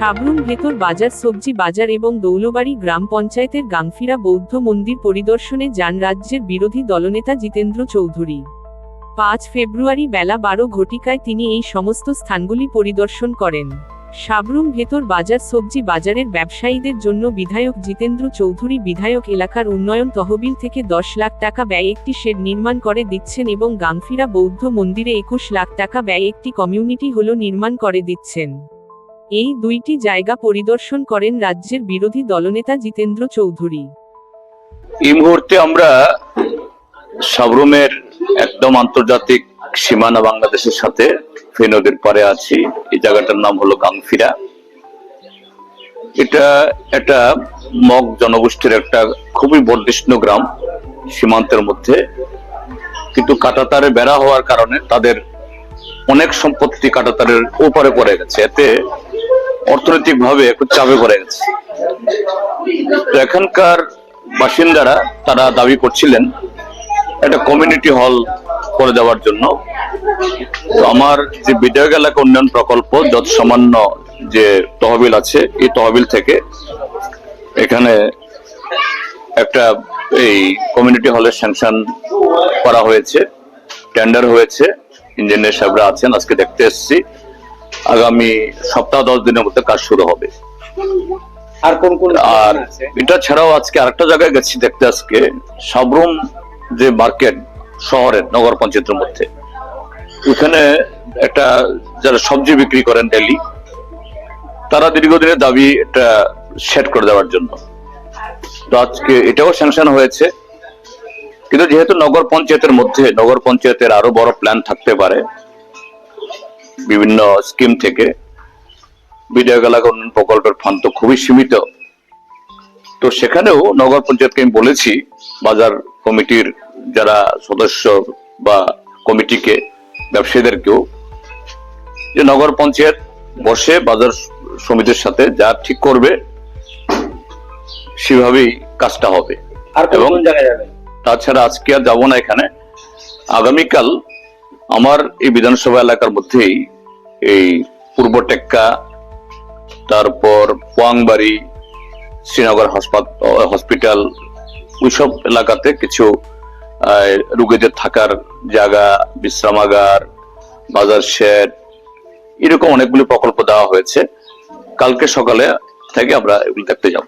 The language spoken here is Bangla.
সাবরুম ভেতর বাজার, সবজি বাজার এবং দৌলবাড়ি গ্রাম পঞ্চায়েতের গাংফিরা বৌদ্ধ মন্দির পরিদর্শনে যান রাজ্যের বিরোধী দলনেতা জিতেন্দ্র চৌধুরী। পাঁচ ফেব্রুয়ারি বেলা বারো ঘটিকায় তিনি এই সমস্ত স্থানগুলি পরিদর্শন করেন। সাবরুম ভেতর বাজার, সবজি বাজারের ব্যবসায়ীদের জন্য বিধায়ক জিতেন্দ্র চৌধুরী বিধায়ক এলাকার উন্নয়ন তহবিল থেকে দশ লাখ টাকা ব্যয় একটি শেড নির্মাণ করে দিচ্ছেন এবং গাংফিরা বৌদ্ধ মন্দিরে একুশ লাখ টাকা ব্যয় একটি কমিউনিটি হল নির্মাণ করে দিচ্ছেন। এই দুইটি জায়গা পরিদর্শন করেন রাজ্যের বিরোধী দলনেতা জিতেন্দ্র চৌধুরী। এই মুহূর্তে আমরা সাবরুমের একদম আন্তর্জাতিক সীমানা বাংলাদেশের সাথে ফেনী নদীর পারে আছি। এই জায়গাটার নাম হলো গাংফিরা এটা একটা মগ জনগোষ্ঠীর একটা খুবই বর্ধিষ্ণু গ্রাম সীমান্তের মধ্যে। কিন্তু কাটাতারে বেড়া হওয়ার কারণে তাদের অনেক সম্পত্তি কাটাতারের ওপারে পড়ে গেছে। এতে অর্থনৈতিক ভাবে একটু চাপে পড়ে গেছে। এখানকার বাসিন্দারা তারা দাবি করছিলেন একটা কমিউনিটি হল করে দেওয়ার জন্য। তো আমার যে বিধায়ক এলাকা উন্নয়ন প্রকল্প, যত সামান্য যে তহবিল আছে, এই তহবিল থেকে এখানে একটা এই কমিউনিটি হলের স্যাংশন করা হয়েছে টেন্ডার হয়েছে। ইঞ্জিনিয়ার সাহেবরা আছেন, আজকে দেখতে এসেছি। আগামী সপ্তাহ দশ দিনের মধ্যে কাজ শুরু হবে। আর কোন কোন আর এটা ছাড়াও আজকে আরেকটা জায়গায় গেছি দেখতে আজকে সাবরুম যে মার্কেট শহরের নগর পঞ্চায়েতের মধ্যে। ওখানে একটা যারা সবজি বিক্রি করেন ডেলি তারা দীর্ঘদিনের দাবি এটা সেট করে দেওয়ার জন্য। তো আজকে এটাও স্যাংশন হয়েছে। কিন্তু যেহেতু নগর পঞ্চায়েতের মধ্যে নগর পঞ্চায়েতের আরও বড় প্ল্যান থাকতে পারে বিভিন্ন স্কিম থেকে বিধায়ক এলাকা উন্নয়ন প্রকল্পের ফান্ড তো খুবই সীমিত। তো সেখানেও নগর পঞ্চায়েতকে আমি বলেছি বাজার কমিটির যারা সদস্য বা কমিটিকে ব্যবসায়ীদেরকেও যে নগর পঞ্চায়েত বসে বাজার সমিতির সাথে যা ঠিক করবে সেভাবেই কাজটা হবে। আর এবং- তাছাড়া আজকে আর যাব না এখানে। আগামীকাল আমার এই বিধানসভা এলাকার মধ্যেই এই পূর্ব টেক্কা, তারপর পোয়াংবাড়ি, শ্রীনগর হসপিটাল, ওইসব এলাকাতে কিছু রুগীদের থাকার জায়গা, বিশ্রামাগার, বাজার শেড, এরকম অনেকগুলি প্রকল্প দেওয়া হয়েছে। কালকে সকালে থেকে আমরা এগুলি দেখতে যাব।